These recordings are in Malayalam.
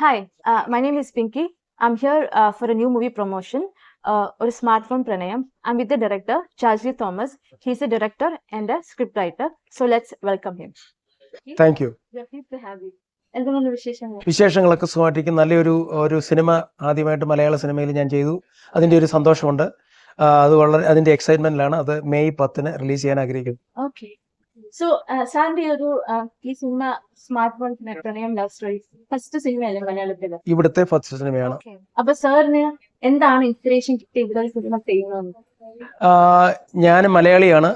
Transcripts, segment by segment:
Hi, uh, my name is Pinky. I'm here uh, for a new movie promotion, uh, or smartphone pranayam. I'm with the director, Charlie Thomas. He's a director and a scriptwriter. So let's welcome him. Thank you We pleased to have you. എന്താണ് വിശേഷങ്ങൾ വിശേഷങ്ങളൊക്കെ സുഖമായിട്ടിരിക്കും നല്ലൊരു ഒരു സിനിമ ആദ്യമായിട്ട് മലയാള സിനിമയിൽ ഞാൻ ചെയ്തു അതിന്റെ ഒരു സന്തോഷമുണ്ട് അത് വളരെ അതിന്റെ എക്സൈറ്റ്മെന്റിലാണ് അത് മെയ് പത്തിന് റിലീസ് ചെയ്യാൻ ആഗ്രഹിക്കുന്നു സോ സാറിന്റെ ഒരു uh, ഈ സിനിമ സ്മാർട്ട് ഫോൺ പ്രണയം ലവ് സ്റ്റോറി ഫസ്റ്റ് സിനിമയല്ലേ മലയാളത്തിൽ ഇവിടുത്തെ ഫസ്റ്റ് സിനിമയാണ് അപ്പൊ സാറിന് എന്താണ് ഇൻസ്പിറേഷൻ കിട്ടി ഇവിടെ ഒരു സിനിമ ചെയ്യുന്നത് ഞാൻ മലയാളിയാണ്.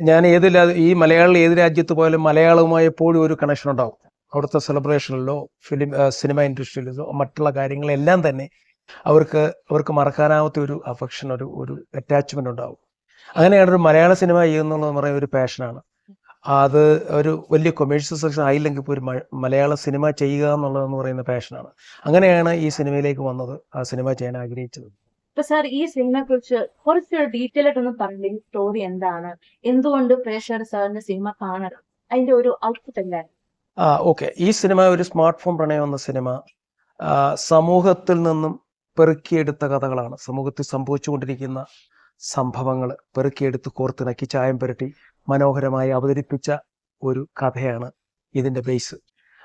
ഞാൻ ഏത് ഈ മലയാളി ഏത് രാജ്യത്ത് പോയാലും മലയാളവുമായി എപ്പോഴും ഒരു കണക്ഷൻ ഉണ്ടാവും. അവിടുത്തെ സെലിബ്രേഷനിലോ ഫിലിം സിനിമ ഇൻഡസ്ട്രിയിലോ മറ്റുള്ള കാര്യങ്ങളെല്ലാം തന്നെ അവർക്ക് അവർക്ക് മറക്കാനാവാത്ത ഒരു അഫക്ഷൻ ഒരു ഒരു അറ്റാച്ച്മെന്റ് ഉണ്ടാവും. അങ്ങനെയാണ് ഒരു മലയാള സിനിമ ചെയ്യുന്നുള്ളത് പറയുന്ന ഒരു പാഷനാണ് അത് ഒരു വലിയ കൊമേഴ്സ്യൽ സെക്ഷൻ ആയില്ലെങ്കിൽ ഇപ്പോൾ ഒരു മലയാള സിനിമ ചെയ്യുക എന്നുള്ളതെന്ന് പറയുന്ന പാഷനാണ് അങ്ങനെയാണ് ഈ സിനിമയിലേക്ക് വന്നത് ആ സിനിമ ചെയ്യാൻ ആഗ്രഹിച്ചത്. സാർ ഈ സിനിമയെ കുറിച്ച് കുറച്ച് ഡീറ്റെയിൽ ആയിട്ടൊന്ന് പറഞ്ഞു സ്റ്റോറി എന്താണ്? എന്തുകൊണ്ട് പ്രേക്ഷകർ സാറിന്റെ സിനിമ കാണണം? അതിന്റെ ഒരു ഔട്ട്പുട്ട് എന്താണ് ആ ഓക്കെ ഈ സിനിമ ഒരു സ്മാർട്ട് ഫോൺ പ്രണയം എന്ന സിനിമ സമൂഹത്തിൽ നിന്നും പെറുക്കിയെടുത്ത കഥകളാണ്. സമൂഹത്തിൽ സംഭവിച്ചുകൊണ്ടിരിക്കുന്ന സംഭവങ്ങൾ പെറുക്കിയെടുത്ത് കോർത്തിണക്കി ചായം പുരട്ടി മനോഹരമായി അവതരിപ്പിച്ച ഒരു കഥയാണ് ഇതിന്റെ ബേസ്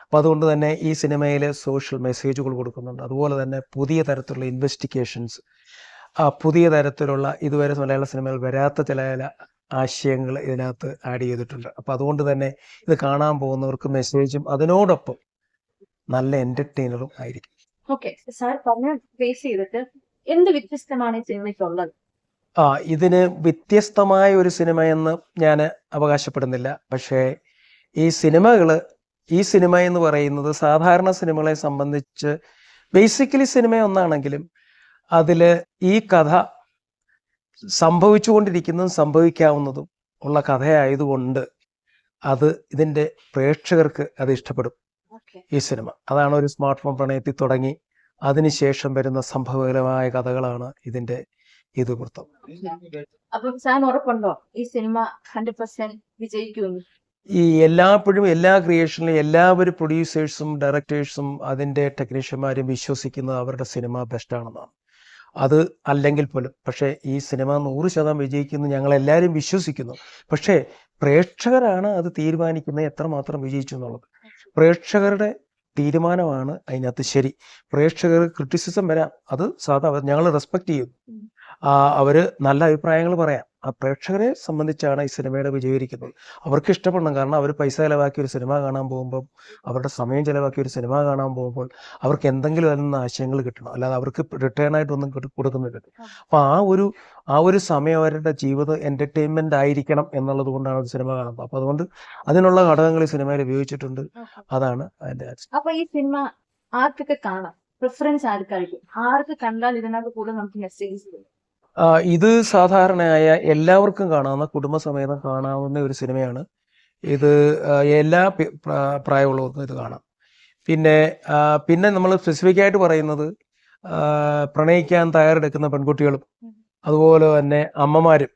അപ്പം അതുകൊണ്ട് തന്നെ ഈ സിനിമയിൽ സോഷ്യൽ മെസ്സേജുകൾ കൊടുക്കുന്നുണ്ട്. അതുപോലെ തന്നെ പുതിയ തരത്തിലുള്ള ഇൻവെസ്റ്റിഗേഷൻസ് പുതിയ തരത്തിലുള്ള ഇതുവരെ മലയാള സിനിമയിൽ വരാത്ത ചില ചില ആശയങ്ങൾ ഇതിനകത്ത് ആഡ് ചെയ്തിട്ടുണ്ട്. അപ്പം അതുകൊണ്ട് തന്നെ ഇത് കാണാൻ പോകുന്നവർക്ക് മെസ്സേജും അതിനോടൊപ്പം നല്ല എന്റർടൈനറും ആയിരിക്കും. ഓക്കെ സാർ പറഞ്ഞ ഫേസ് ചെയ്തിട്ട് എന്ത് വ്യത്യസ്തമാണ് ഈ സിനിമയ്ക്കുള്ളത് ഇതിന് വ്യത്യസ്തമായ ഒരു സിനിമയെന്ന് ഞാൻ അവകാശപ്പെടുന്നില്ല. പക്ഷേ ഈ സിനിമകൾ ഈ സിനിമ എന്ന് പറയുന്നത് സാധാരണ സിനിമകളെ സംബന്ധിച്ച് ബേസിക്കലി സിനിമ ഒന്നാണെങ്കിലും അതിൽ ഈ കഥ സംഭവിച്ചുകൊണ്ടിരിക്കുന്നതും സംഭവിക്കാവുന്നതും ഉള്ള കഥയായതുകൊണ്ട് അത് ഇതിന്റെ പ്രേക്ഷകർക്ക് അത് ഇഷ്ടപ്പെടും. ഈ സിനിമ. അതാണ് ഒരു സ്മാർട്ട് ഫോൺ പ്രണയത്തിൽ തുടങ്ങി. അതിനുശേഷം വരുന്ന സംഭവകരമായ കഥകളാണ് ഇതിന്റെ ഇതിവൃത്തം അപ്പൊ ഉറപ്പുണ്ടോ? ഈ സിനിമ ഹൺഡ്രഡ് പെർസെന്റ് വിജയിക്കുമെന്ന്. ഈ എല്ലാപ്പോഴും എല്ലാ ക്രിയേഷനിലും എല്ലാവരും പ്രൊഡ്യൂസേഴ്സും ഡയറക്ടേഴ്സും അതിന്റെ ടെക്നീഷ്യന്മാരും വിശ്വസിക്കുന്നത് അവരുടെ സിനിമ ബെസ്റ്റ് ആണെന്നാണ്. അത് അല്ലെങ്കിൽ പോലും. പക്ഷേ ഈ സിനിമ നൂറ് ശതമാനം വിജയിക്കുന്നു ഞങ്ങൾ എല്ലാവരും വിശ്വസിക്കുന്നു. പക്ഷേ പ്രേക്ഷകരാണ് അത് തീരുമാനിക്കുന്നത് എത്രമാത്രം വിജയിച്ചു എന്നുള്ളത്. പ്രേക്ഷകരുടെ തീരുമാനമാണ് അതിനകത്ത് ശരി. പ്രേക്ഷകർ ക്രിറ്റിസിസം വരാം. അത് സാധാ ഞങ്ങൾ റെസ്പെക്ട് ചെയ്യും. അവർ നല്ല അഭിപ്രായങ്ങൾ പറയാം. ആ പ്രേക്ഷകരെ സംബന്ധിച്ചാണ് ഈ സിനിമയുടെ വിജയിക്കുന്നത് അവർക്ക് ഇഷ്ടപ്പെടണം. കാരണം അവർ പൈസ ചിലവാക്കി ഒരു സിനിമ കാണാൻ പോകുമ്പോൾ അവരുടെ സമയം ചിലവാക്കി ഒരു സിനിമ കാണാൻ പോകുമ്പോൾ അവർക്ക് എന്തെങ്കിലും അതിൽ നിന്ന് ആശയങ്ങൾ കിട്ടണം. അല്ലാതെ അവർക്ക് റിട്ടേൺ ആയിട്ടൊന്നും കൊടു- കൊടുക്കുന്നില്ല. അപ്പൊ ആ ഒരു ആ ഒരു സമയം അവരുടെ ജീവിതം എന്റർടൈൻമെന്റ് ആയിരിക്കണം എന്നുള്ളത് കൊണ്ടാണ് ഒരു സിനിമ കാണുന്നത്. അപ്പൊ അതുകൊണ്ട് അതിനുള്ള ഘടകങ്ങൾ ഈ സിനിമയിൽ ഉപയോഗിച്ചിട്ടുണ്ട്. അതാണ് അതിന്റെ അപ്പൊ ഈ സിനിമ ആർക്കൊക്കെ കാണാം? പ്രിഫറൻസ് ആർക്കായിരിക്കും? ആർക്ക് കണ്ടാൽ ഇതിനകത്ത് കൂടുതൽ നമുക്ക് മെസ്സേജ് വരും ആ, ഇത് സാധാരണയായ എല്ലാവർക്കും കാണാവുന്ന കുടുംബസമേതം കാണാവുന്ന ഒരു സിനിമയാണ്. ഇത് എല്ലാ പ്രായമുള്ളവർക്കും ഇത് കാണാം. പിന്നെ പിന്നെ നമ്മൾ സ്പെസിഫിക് ആയിട്ട് പറയുന്നത് പ്രണയിക്കാൻ തയ്യാറെടുക്കുന്ന പെൺകുട്ടികളും അതുപോലെ തന്നെ അമ്മമാരും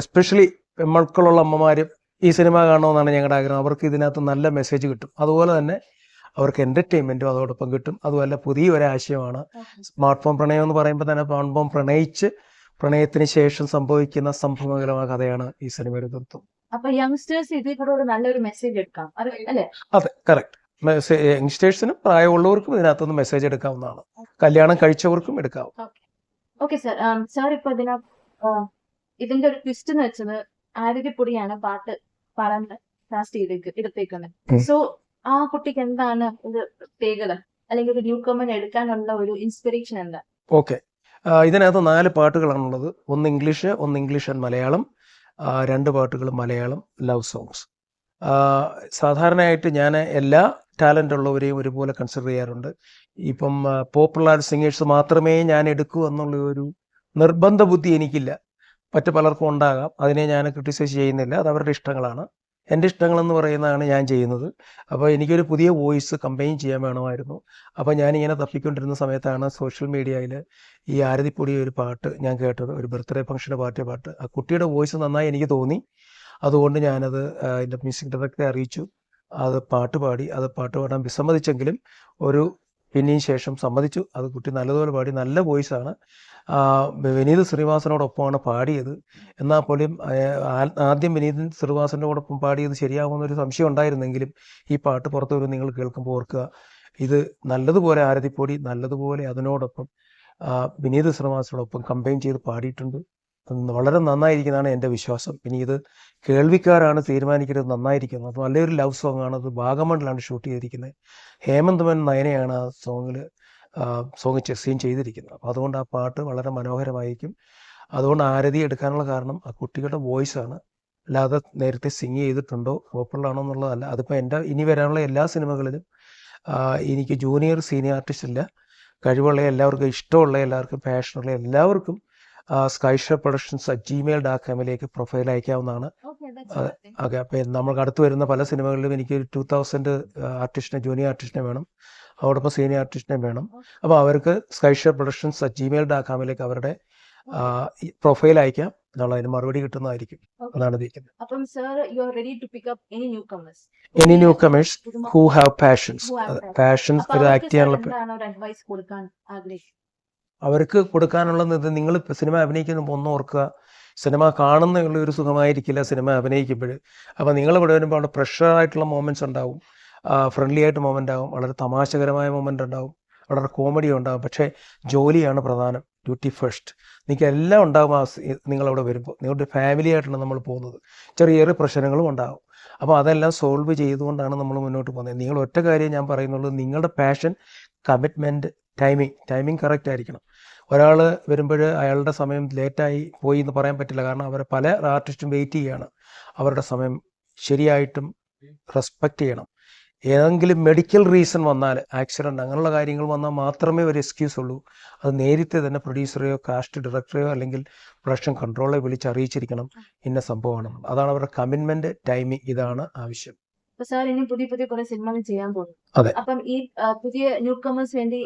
എസ്പെഷ്യലി മക്കളുള്ള അമ്മമാരും ഈ സിനിമ കാണണമെന്നാണ് ഞങ്ങളുടെ ആഗ്രഹം. അവർക്ക് ഇതിനകത്ത് നല്ല മെസ്സേജ് കിട്ടും. അതുപോലെ തന്നെ അവർക്ക് എന്റർടൈൻമെന്റും അതോടൊപ്പം കിട്ടും. അതുമല്ല പുതിയ ഒരാശയമാണ് സ്മാർട്ട് ഫോൺ പ്രണയം എന്ന് പറയുമ്പോൾ തന്നെ സ്മാർട്ട് ഫോൺ പ്രണയിച്ച് പ്രണയത്തിന് ശേഷം സംഭവിക്കുന്ന സംഭവകരമായ കഥയാണ് ഈ സിനിമയുടെ തത്വം. അപ്പൊ യങ്സ്റ്റേഴ്സ് ഇതിൽ കൂടെ നല്ലൊരു മെസ്സേജ് എടുക്കാം. അല്ലേ? അതെ കറക്റ്റ് യങ്സ്റ്റേഴ്സിനും പ്രായമുള്ളവർക്കും ഇതിനകത്തുനിന്ന് മെസ്സേജ് എടുക്കാവുന്നതാണ്. കല്യാണം കഴിച്ചവർക്കും എടുക്കാവും ഓക്കെ സാർ സാർ ഇപ്പൊ ഇതിനകത്ത് ഇതിന്റെ ഒരു ട്വിസ്റ്റ് എന്ന് വെച്ചത് ആരോഗ്യപ്പൊടിയാണ് പാട്ട് പാടാൻ കാസ്റ്റ് ചെയ്തേക്ക് എടുത്തേക്കുന്നത്. സോ ആ കുട്ടിക്ക് എന്താണ് ഒരു പ്രത്യേകത? അല്ലെങ്കിൽ ഒരു ന്യൂ കമൻ എടുക്കാനുള്ള ഒരു ഇൻസ്പിറേഷൻ എന്താ? ഓക്കെ ഇതിനകത്ത് നാല് പാട്ടുകളാണുള്ളത്. ഒന്ന് ഇംഗ്ലീഷ് ഒന്ന് ഇംഗ്ലീഷ് ആൻഡ് മലയാളം. രണ്ട് പാട്ടുകൾ മലയാളം ലവ് സോങ്സ് സാധാരണയായിട്ട് ഞാൻ എല്ലാ ടാലന്റ് ഉള്ളവരെയും ഒരുപോലെ കൺസിഡർ ചെയ്യാറുണ്ട്. ഇപ്പം പോപ്പുലർ സിംഗേഴ്സ് മാത്രമേ ഞാൻ എടുക്കൂ എന്നുള്ള ഒരു നിർബന്ധ ബുദ്ധി എനിക്കില്ല. മറ്റു പലർക്കും ഉണ്ടാകാം. അതിനെ ഞാൻ ക്രിട്ടിസൈസ് ചെയ്യുന്നില്ല. അത് അവരുടെ ഇഷ്ടങ്ങളാണ്. എന്റെ ഇഷ്ടങ്ങളെന്ന് പറയുന്നതാണ് ഞാൻ ചെയ്യുന്നത്. അപ്പോൾ എനിക്കൊരു പുതിയ വോയിസ് കമ്പയിൻ ചെയ്യാൻ വേണമായിരുന്നു. അപ്പോൾ ഞാനിങ്ങനെ തപ്പിക്കൊണ്ടിരുന്ന സമയത്താണ് സോഷ്യൽ മീഡിയയിൽ ഈ ആരതിപ്പൊടി ഒരു പാട്ട് ഞാൻ കേട്ടത് ഒരു ബർത്ത്ഡേ ഫംഗ്ഷന്റെ പാട്ടിയ പാട്ട്. ആ കുട്ടിയുടെ വോയിസ് നന്നായി എനിക്ക് തോന്നി. അതുകൊണ്ട് ഞാനത് എന്റെ മ്യൂസിക് ഡയറക്ടറെ അറിയിച്ചു. അത് പാട്ട് പാടി അത് പാട്ട് പാടാൻ വിസമ്മതിച്ചെങ്കിലും ഒരു പിന്നെയും ശേഷം സമ്മതിച്ചു. അത് കുട്ടി നല്ലതുപോലെ പാടി. നല്ല വോയിസാണ്. വിനീത് ശ്രീവാസനോടൊപ്പമാണ് പാടിയത്. എന്നാൽ പോലും ആദ്യം വിനീത് ശ്രീനിവാസനോടൊപ്പം പാടിയത് ശരിയാകുമെന്നൊരു സംശയം ഉണ്ടായിരുന്നെങ്കിലും ഈ പാട്ട് പുറത്തു വരും നിങ്ങൾ കേൾക്കുമ്പോൾ ഓർക്കുക. ഇത് നല്ലതുപോലെ ആരതിപ്പൊടി നല്ലതുപോലെ അതിനോടൊപ്പം വിനീത് ശ്രീവാസനോടൊപ്പം കമ്പൈൻ ചെയ്ത് പാടിയിട്ടുണ്ട്. വളരെ നന്നായിരിക്കുന്നതാണ് എന്റെ വിശ്വാസം. ഇനി ഇത് കേൾവിക്കാരാണ് തീരുമാനിക്കുന്നത് നന്നായിരിക്കുന്നത് നല്ലൊരു ലവ് സോങ് ആണ്. അത് ഭാഗമണ്ഡലാണ് ഷൂട്ട് ചെയ്തിരിക്കുന്നത് ഹേമന്ത് മൻ നയനയാണ് ആ സോങ്ങിൽ സോങ് സീൻ ചെയ്തിരിക്കുന്നത്. അപ്പോൾ അതുകൊണ്ട് ആ പാട്ട് വളരെ മനോഹരമായിരിക്കും. അതുകൊണ്ട് ആരതി എടുക്കാനുള്ള കാരണം ആ കുട്ടികളുടെ വോയിസ് ആണ്. അല്ലാതെ നേരത്തെ സിങ് ചെയ്തിട്ടുണ്ടോ പോപ്പുലർ ആണോ എന്നുള്ളതല്ല. അതിപ്പോൾ എന്റെ ഇനി വരാനുള്ള എല്ലാ സിനിമകളിലും എനിക്ക് ജൂനിയർ സീനിയർ ആർട്ടിസ്റ്റ് ഇല്ല. കഴിവുള്ള എല്ലാവർക്കും ഇഷ്ടമുള്ള എല്ലാവർക്കും പാഷനുള്ള എല്ലാവർക്കും Skyshar productions at Gmail dot കോമിലേക്ക് profile അയക്കാവുന്നതാണ് ഓക്കെ അപ്പോൾ നമ്മൾക്ക് അടുത്ത് വരുന്ന പല സിനിമകളിലും എനിക്ക് ടു തൗസൻഡ് ആർട്ടിസ്റ്റിനെ ജൂനിയർ ആർട്ടിസ്റ്റിനെ വേണം. അതോടൊപ്പം സീനിയർ ആർട്ടിസ്റ്റിനെ വേണം. അപ്പോൾ അവർക്ക് Skysha productions at Gmail dot കോമിലേക്ക് അവരുടെ പ്രൊഫൈൽ അയക്കാം. എന്നുള്ള അതിന് മറുപടി കിട്ടുന്നതായിരിക്കും. അതാണ് അപ്പം. Any newcomers who have passions passion അപ്പൊ ആക്ട് ചെയ്യാനുള്ള അവർക്ക് കൊടുക്കാനുള്ളത് ഇത് നിങ്ങൾ സിനിമ അഭിനയിക്കുന്ന ഒന്ന് ഓർക്കുക. സിനിമ കാണുന്നുള്ള ഒരു സുഖമായിരിക്കില്ല സിനിമ അഭിനയിക്കുമ്പോൾ. അപ്പോൾ നിങ്ങൾ ഇവിടെ വരുമ്പോൾ അവിടെ പ്രഷറായിട്ടുള്ള മൊമെന്റ്സ് ഉണ്ടാവും. ഫ്രണ്ട്ലി ആയിട്ട് മൊമെന്റ് ആവും. വളരെ തമാശകരമായ മൊമെന്റ് ഉണ്ടാവും. വളരെ കോമഡി ഉണ്ടാവും. പക്ഷേ ജോലിയാണ് പ്രധാനം. ഡ്യൂട്ടി ഫസ്റ്റ് നിങ്ങൾക്ക് എല്ലാം ഉണ്ടാകും ആ നിങ്ങളവിടെ വരുമ്പോൾ. നിങ്ങളുടെ ഫാമിലി ആയിട്ടാണ് നമ്മൾ പോകുന്നത്. ചെറിയ പ്രശ്നങ്ങളും ഉണ്ടാകും അപ്പോൾ അതെല്ലാം സോൾവ് ചെയ്തുകൊണ്ടാണ് നമ്മൾ മുന്നോട്ട് പോകുന്നത്. നിങ്ങൾ ഒറ്റ കാര്യം ഞാൻ പറയുന്നുള്ളൂ. നിങ്ങളുടെ passion commitment timing timing correct ആയിരിക്കണം. ഒരാൾ വരുമ്പോൾ അയാളുടെ സമയം ലേറ്റായി പോയി എന്ന് പറയാൻ പറ്റില്ല. കാരണം അവരെ പല ആർട്ടിസ്റ്റും വെയിറ്റ് ചെയ്യുകയാണ് അവരുടെ സമയം ശരിയായിട്ടും റെസ്പെക്ട് ചെയ്യണം. ഏതെങ്കിലും മെഡിക്കൽ റീസൺ വന്നാൽ ആക്സിഡന്റ് അങ്ങനെയുള്ള കാര്യങ്ങൾ വന്നാൽ മാത്രമേ ഒരു എക്സ്ക്യൂസ് ഉള്ളൂ. അത് നേരത്തെ തന്നെ പ്രൊഡ്യൂസറെയോ കാസ്റ്റ് ഡയറക്ടറെയോ അല്ലെങ്കിൽ പ്രൊഡക്ഷൻ കൺട്രോളെ വിളിച്ച് അറിയിച്ചിരിക്കണം. ഇന്ന സംഭവമാണ്. അതാണ് അവരുടെ കമ്മിറ്റ്മെന്റ് ടൈമിംഗ് ഇതാണ് ആവശ്യം. അപ്പൊ സാർ ഇനി പുതിയ പുതിയ കുറെ സിനിമകൾ ചെയ്യാൻ പോകുന്നു. അപ്പം ഈ പുതിയ ന്യൂ കമേഴ്സ് വേണ്ടി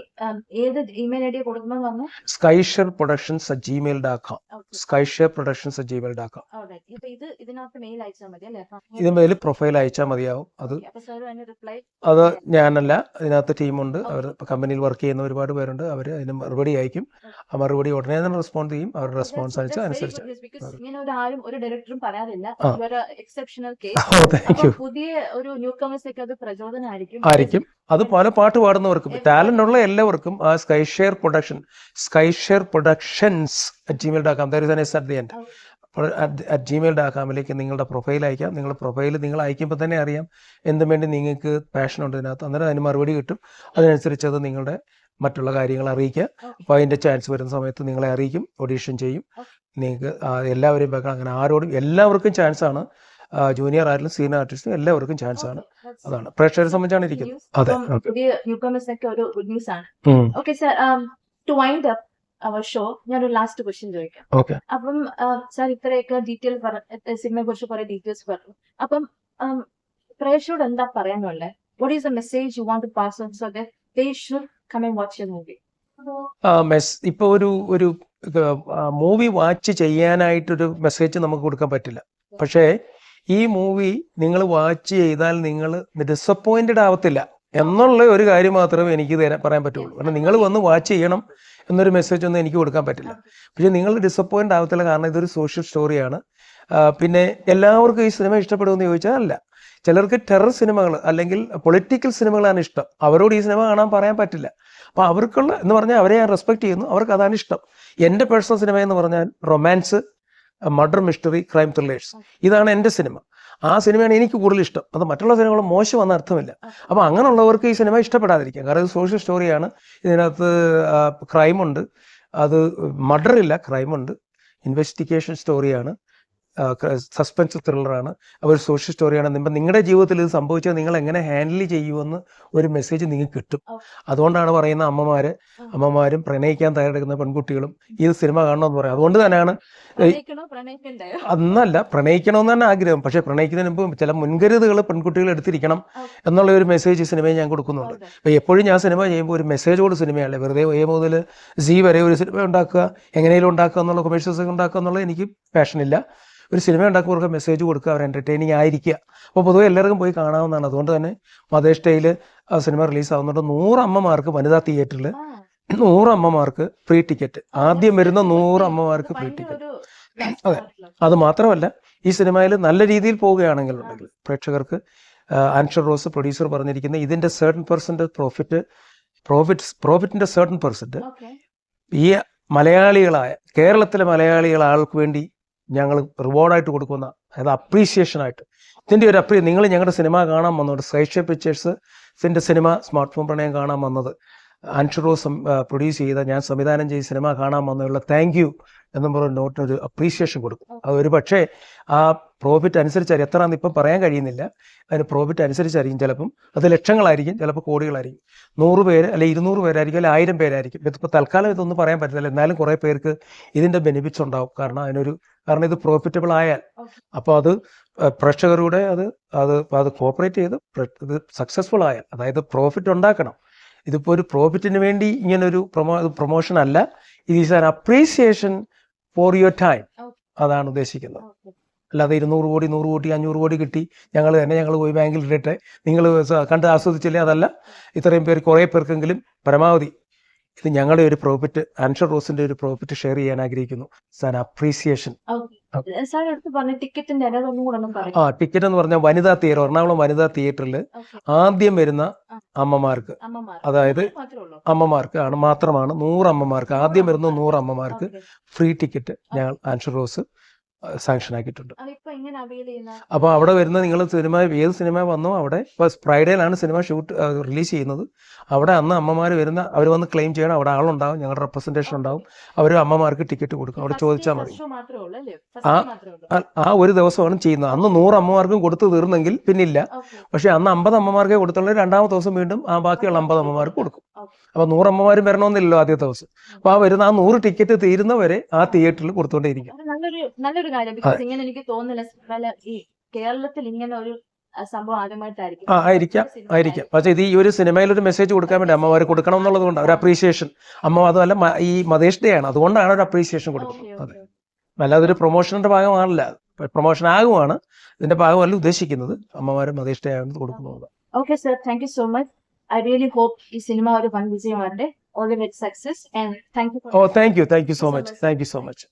ഏത് ഇമെയിൽ ഐ ഡി കൊടുക്കണം പറഞ്ഞു Skyshare productions at Gmail dot com Skyshare productions at Gmail com ഇത് ഇതിനകത്ത് മെയിൽ അയച്ചാൽ മതി അല്ലേ? ഇതിന്മേൽ പ്രൊഫൈൽ അയച്ചാൽ മതിയാവും. അത് അത് ഞാനല്ല ഇതിനകത്ത് ടീമുണ്ട് അവർ കമ്പനിയിൽ വർക്ക് ചെയ്യുന്ന ഒരുപാട് പേരുണ്ട്. അവർ അതിന് മറുപടി അയക്കും. ആ മറുപടി ഉടനെ തന്നെ റെസ്പോണ്ട് ചെയ്യും. അവരുടെ റെസ്പോൺസ് അനുസരിച്ച് അനുസരിച്ച്. ഇങ്ങനെ ഒരു ആരും ഒരു ഡയറക്ടറും പറയാറില്ല. എക്സെപ്ഷണൽ കേസ് താങ്ക് യു പുതിയ ഒരു ന്യൂ കമേഴ്സൊക്കെ അത് പ്രചോദനമായിരിക്കും. ആയിരിക്കും. അത് പല പാട്ട് പാടുന്നവർക്കും. ടാലന്റ് ഉള്ള എല്ലാവർക്കും ആ sky share production sky share productions at Gmail dot com there is S at the end at Gmail dot കോമിലേക്ക് നിങ്ങളുടെ പ്രൊഫൈൽ അയക്കാം. നിങ്ങളുടെ പ്രൊഫൈൽ നിങ്ങൾ അയക്കുമ്പോൾ തന്നെ അറിയാം എന്തും വേണ്ടി നിങ്ങൾക്ക് പാഷൻ ഉണ്ട് ഇതിനകത്ത്. അന്നേരം അതിന് മറുപടി കിട്ടും. അതിനനുസരിച്ച് അത് നിങ്ങളുടെ മറ്റുള്ള കാര്യങ്ങൾ അറിയിക്കുക. അപ്പോൾ അതിന്റെ ചാൻസ് വരുന്ന സമയത്ത് നിങ്ങളെ അറിയിക്കും ഓഡീഷൻ ചെയ്യും. നിങ്ങൾക്ക് എല്ലാവരെയും വെക്കണം. അങ്ങനെ ആരോടും എല്ലാവർക്കും ചാൻസ് ആണ്. ജൂനിയർ ആയാലും സീനിയർ ആർട്ടിസ്റ്റും എല്ലാവർക്കും ചാൻസ് ആണ്. അതാണ്. പ്രേക്ഷകരെ സംബന്ധിച്ചാണ് ഇരിക്കുന്നത് അതെ okay sir to wind up our show ഞാനൊരു ലാസ്റ്റ് ക്വസ്റ്റ്യൻ ചോദിക്കാം. അപ്പം സാർ ഇത്രയൊക്കെ ഡീറ്റെയിൽ സിനിമയെ കുറിച്ച് കുറെ ഡീറ്റെയിൽസ് പറഞ്ഞു. അപ്പം um, പ്രേക്ഷകരോട് എന്താ പറയാനുള്ളത് what is a message you want to pass on so they should come and watch your movie mess ഇപ്പൊ ഒരു ഒരു മൂവി വാച്ച് ചെയ്യാനായിട്ടൊരു മെസ്സേജ് നമുക്ക് കൊടുക്കാൻ പറ്റില്ല. പക്ഷേ ഈ മൂവി നിങ്ങൾ വാച്ച് ചെയ്താൽ നിങ്ങൾ ഡിസപ്പോയിന്റഡ് ആവത്തില്ല എന്നുള്ള ഒരു കാര്യം മാത്രമേ എനിക്ക് തരാൻ പറയാൻ പറ്റുള്ളൂ. കാരണം നിങ്ങൾ വന്ന് വാച്ച് ചെയ്യണം എന്നൊരു മെസ്സേജ് ഒന്നും എനിക്ക് കൊടുക്കാൻ പറ്റില്ല. പക്ഷെ നിങ്ങൾ ഡിസപ്പോയിന്റ് ആവത്തില്ല കാരണം ഇതൊരു സോഷ്യൽ സ്റ്റോറിയാണ് പിന്നെ എല്ലാവർക്കും ഈ സിനിമ ഇഷ്ടപ്പെടുമെന്ന് ചോദിച്ചാൽ അല്ല. ചിലർക്ക് ടെറർ സിനിമകൾ അല്ലെങ്കിൽ പൊളിറ്റിക്കൽ സിനിമകളാണ് ഇഷ്ടം. അവരോട് ഈ സിനിമ കാണാൻ പറയാൻ പറ്റില്ല. അപ്പോൾ അവർക്കുള്ള എന്ന് പറഞ്ഞാൽ അവരെ ഞാൻ റെസ്പെക്ട് ചെയ്യുന്നു. അവർക്ക് അതാണ് ഇഷ്ടം. എന്റെ പേഴ്സണൽ സിനിമ എന്ന് പറഞ്ഞാൽ romance murder mystery crime thrillers ഇതാണ് എന്റെ സിനിമ. ആ സിനിമയാണ് എനിക്ക് കൂടുതൽ ഇഷ്ടം. അത് മറ്റുള്ള സിനിമകൾ മോശമെന്ന അർത്ഥമില്ല. അപ്പോൾ അങ്ങനെയുള്ളവർക്ക് ഈ സിനിമ ഇഷ്ടപ്പെടാതിരിക്കാം. കാരണം ഇത് സോഷ്യൽ സ്റ്റോറിയാണ് ഇതിനകത്ത് ക്രൈമുണ്ട് അത് മർഡർ ഇല്ല ക്രൈമുണ്ട് ഇൻവെസ്റ്റിഗേഷൻ സ്റ്റോറിയാണ് സസ്പെൻസ് ത്രില്ലറാണ് ഒരു സോഷ്യൽ സ്റ്റോറിയാണ് ഇപ്പം നിങ്ങളുടെ ജീവിതത്തിൽ ഇത് സംഭവിച്ചാൽ നിങ്ങൾ എങ്ങനെ ഹാൻഡിൽ ചെയ്യുമെന്ന് ഒരു മെസ്സേജ് നിങ്ങൾക്ക് കിട്ടും. അതുകൊണ്ടാണ് പറയുന്ന അമ്മമാര് അമ്മമാരും പ്രണയിക്കാൻ തയ്യാറെടുക്കുന്ന പെൺകുട്ടികളും ഈ സിനിമ കാണണമെന്ന് പറയും. അതുകൊണ്ട് തന്നെയാണ് അന്നല്ല പ്രണയിക്കണമെന്ന് തന്നെ ആഗ്രഹം. പക്ഷേ പ്രണയിക്കുന്നതിന് മുമ്പ് ചില മുൻകരുതുകൾ പെൺകുട്ടികൾ എടുത്തിരിക്കണം എന്നുള്ള ഒരു മെസ്സേജ് ഈ സിനിമയിൽ ഞാൻ കൊടുക്കുന്നുണ്ട്. അപ്പോൾ എപ്പോഴും ഞാൻ സിനിമ ചെയ്യുമ്പോൾ ഒരു മെസ്സേജോട് സിനിമയല്ലേ വെറുതെ എ മുതൽ സി വരെ ഒരു സിനിമ ഉണ്ടാക്കുക എങ്ങനെയും ഉണ്ടാക്കുക എന്നുള്ള കൊമേഴ്ഷ്യൽസ് ഉണ്ടാക്കുക എന്നുള്ളത് എനിക്ക് പാഷനില്ല ഒരു സിനിമ ഉണ്ടാക്കുമ്പോൾ മെസ്സേജ് കൊടുക്കുക അവർ എന്റർടൈനിങ് ആയിരിക്കുക. അപ്പോൾ പൊതുവെ എല്ലാവർക്കും പോയി കാണാവുന്നതാണ്. അതുകൊണ്ട് തന്നെ മദേഷ് ഡേയിൽ ആ സിനിമ റിലീസ് ആവുന്നുണ്ട്. നൂറ് അമ്മമാർക്ക് വനിതാ തിയേറ്ററിൽ നൂറ് അമ്മമാർക്ക് ഫ്രീ ടിക്കറ്റ് ആദ്യം വരുന്ന നൂറ് അമ്മമാർക്ക് ഫ്രീ ടിക്കറ്റ് അതെ. അത് മാത്രമല്ല ഈ സിനിമയിൽ നല്ല രീതിയിൽ പോവുകയാണെങ്കിൽ ഉണ്ടെങ്കിൽ പ്രേക്ഷകർക്ക് ആൻഷർ റോസ് പ്രൊഡ്യൂസർ പറഞ്ഞിരിക്കുന്ന ഇതിന്റെ സേർട്ടൺ പെർസെന്റ് പ്രോഫിറ്റ് പ്രോഫിറ്റ് പ്രോഫിറ്റിന്റെ സേർട്ടൺ പെർസെന്റ് ഈ മലയാളികളായ കേരളത്തിലെ മലയാളികൾ ആൾക്ക് വേണ്ടി ഞങ്ങൾ റിവാർഡായിട്ട് കൊടുക്കുന്ന അതായത് അപ്രീസിയേഷൻ ഇതിന്റെ ഒരു അപ്രീ നിങ്ങൾ ഞങ്ങളുടെ സിനിമ കാണാൻ വന്നത് സ്കൈഷ്യ പിക്ചേഴ്സ് ഇതിന്റെ സിനിമ സ്മാർട്ട് ഫോൺ പ്രണയം കാണാൻ വന്നത്. ആൻഷറോ പ്രൊഡ്യൂസ് ചെയ്ത ഞാൻ സംവിധാനം ചെയ്ത സിനിമ കാണാൻ വന്നുള്ള താങ്ക് യു എന്നും പറഞ്ഞ നോട്ടിനൊരു അപ്രീസിയേഷൻ കൊടുക്കും. അത് ഒരു പക്ഷേ ആ പ്രോഫിറ്റ് അനുസരിച്ചായിരിക്കും എത്രയാണെന്ന് ഇപ്പം പറയാൻ കഴിയുന്നില്ല. അതിന് പ്രോഫിറ്റ് അനുസരിച്ചായിരിക്കും ചിലപ്പം അത് ലക്ഷങ്ങളായിരിക്കും ചിലപ്പോൾ കോടികളായിരിക്കും. നൂറ് പേര് അല്ലെ ഇരുന്നൂറ് പേരായിരിക്കും അല്ലെങ്കിൽ ആയിരം പേരായിരിക്കും. ഇതിപ്പോൾ തൽക്കാലം ഇതൊന്നും പറയാൻ പറ്റില്ല. എന്നാലും കുറേ പേർക്ക് ഇതിന്റെ ബെനിഫിറ്റ്സ് ഉണ്ടാവും. കാരണം അതിനൊരു കാരണം ഇത് പ്രോഫിറ്റബിൾ ആയാൽ. അപ്പോൾ അത് പ്രേക്ഷകരുടെ അത് അത് അത് കോപ്പറേറ്റ് ചെയ്ത് ഇത് സക്സസ്ഫുൾ ആയാൽ. അതായത് പ്രോഫിറ്റ് ഉണ്ടാക്കണം. ഇതിപ്പോൾ ഒരു പ്രോഫിറ്റിന് വേണ്ടി ഇങ്ങനൊരു പ്രൊമോ പ്രൊമോഷൻ അല്ല. ഇത് is an appreciation for your time അതാണ് ഉദ്ദേശിക്കുന്നത്. അല്ലാതെ ഇരുന്നൂറ് കോടി നൂറ് കോടി അഞ്ഞൂറ് കോടി കിട്ടി. ഞങ്ങൾ തന്നെ ഞങ്ങൾ പോയി ബാങ്കിൽ ഇടട്ടെ. നിങ്ങൾ കണ്ട് ആസ്വദിച്ചില്ലേ അതല്ല? ഇത്രയും പേർ കുറേ പേർക്കെങ്കിലും പരമാവധി ഇത് ഞങ്ങളുടെ ഒരു പ്രോഫിറ്റ് ആൻഷർ റോസിന്റെ ഒരു പ്രോഫിറ്റ് ഷെയർ ചെയ്യാൻ ആഗ്രഹിക്കുന്നു. സാൻ അപ്രീസിയേഷൻ ആ ടിക്കറ്റ് എന്ന് പറഞ്ഞാൽ വനിതാ തിയേറ്റർ എറണാകുളം വനിതാ തിയേറ്ററിൽ ആദ്യം വരുന്ന. അമ്മമാർക്ക്. അമ്മമാർ അതായത് അമ്മമാർക്ക് ആണ് മാത്രമാണ് നൂറ് അമ്മമാർക്ക്. ആദ്യം വരുന്ന നൂറ് അമ്മമാർക്ക് ഫ്രീ ടിക്കറ്റ് ഞങ്ങൾ ആൻഷർ റോസ് സാങ്ഷൻ ആക്കിയിട്ടുണ്ട്. അപ്പോൾ അവിടെ വരുന്ന നിങ്ങൾ സിനിമ ഏത് സിനിമ വന്നോ അവിടെ ഇപ്പോൾ ഫ്രൈഡേയിലാണ് സിനിമ ഷൂട്ട് റിലീസ് ചെയ്യുന്നത്. അവിടെ അന്ന് അമ്മമാർ വരുന്ന അവർ വന്ന് ക്ലെയിം ചെയ്യണം അവിടെ ആളുണ്ടാവും ഞങ്ങളുടെ റെപ്രസെന്റേഷൻ ഉണ്ടാവും. അവർ അമ്മമാർക്ക് ടിക്കറ്റ് കൊടുക്കും അവിടെ ചോദിച്ചാൽ മതി. ആ. ആ- ഒരു ദിവസമാണ് ചെയ്യുന്നത്. അന്ന് നൂറ് അമ്മമാർക്കും കൊടുത്തു തീർന്നെങ്കിൽ പിന്നില്ല. പക്ഷേ അന്ന് അമ്പത് അമ്മമാർക്കേ കൊടുത്തുള്ളൂ രണ്ടാമത്തെ ദിവസം വീണ്ടും ആ ബാക്കിയുള്ള അമ്പത് അമ്മമാർക്ക് കൊടുക്കും. ഓക്കെ. നൂറമ്മമാരും വരണമെന്നില്ലല്ലോ ആദ്യത്തെ ദിവസം. അപ്പൊ ആ വരുന്ന ആ നൂറ് ടിക്കറ്റ് തീരുന്നവരെ ആ തിയേറ്ററിൽ കൊടുത്തുകൊണ്ടേയിരിക്കും അത് നല്ലൊരു നല്ലൊരു കാര്യം. ബിക്കോസ് ഇങ്ങനെ എനിക്ക് തോന്നുന്നില്ല ഈ കേരളത്തിൽ ഇങ്ങനെ ഒരു സംഭവം ആദ്യമായിട്ടായിരിക്കും. ആ ആയിരിക്കാം ആയിരിക്കാം. പക്ഷേ ഇത് ഈ ഒരു സിനിമയിൽ ഒരു മെസ്സേജ് കൊടുക്കാൻ വേണ്ടി അമ്മമാർ കൊടുക്കണം എന്നുള്ളത് കൊണ്ട് ഒരു അപ്രീഷിയേഷൻ അമ്മ അതുമല്ല ഈ മതേഷ് ഡേ ആണ്. അതുകൊണ്ടാണ് ഒരു അപ്രീഷിയേഷൻ കൊടുക്കുന്നത്. അതെ. അല്ലാതെ ഒരു പ്രൊമോഷന്റെ ഭാഗമാണല്ല. പ്രൊമോഷൻ ആകുമാണ് ഇതിന്റെ ഭാഗമല്ല ഉദ്ദേശിക്കുന്നത്. അമ്മമാർ മതേഷ് ഡേ ആണെന്ന് കൊടുക്കുന്നത്. Okay sir thank you so much I really hope ഈ സിനിമ ഒരു വൻ വിജയമാകട്ടെ. All the wet success and thank you oh thank you thank you so much thank you so much